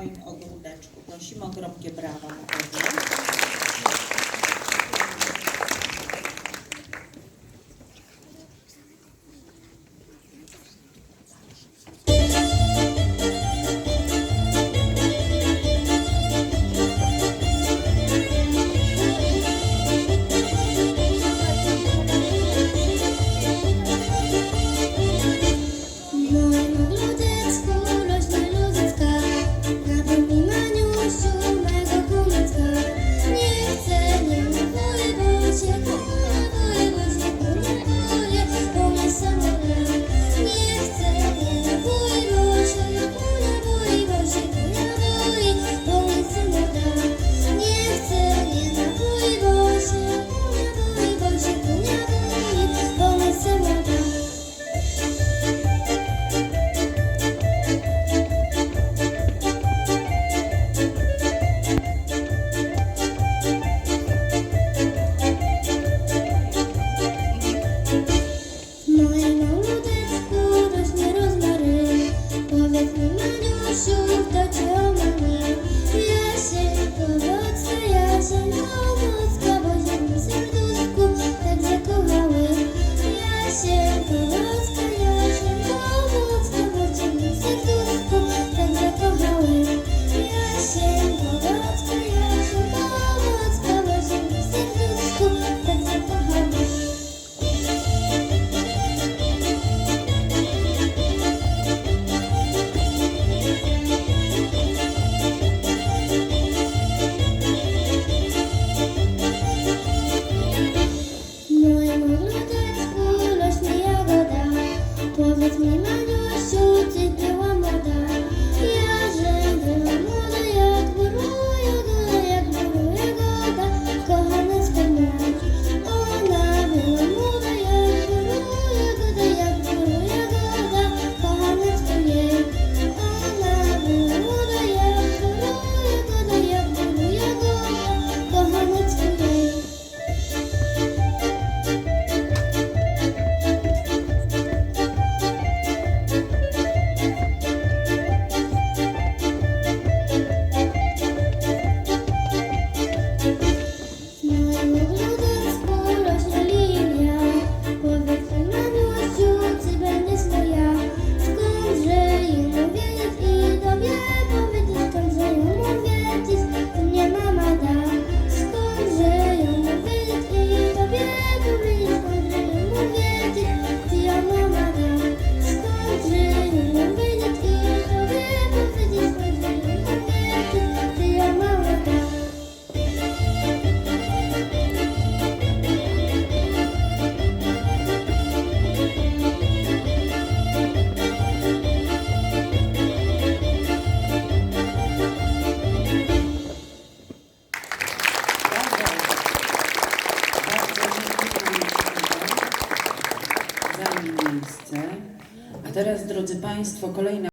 moim ogródeczku. Prosimy o gromkie brawa na. miejsce. A teraz, drodzy Państwo, kolejna.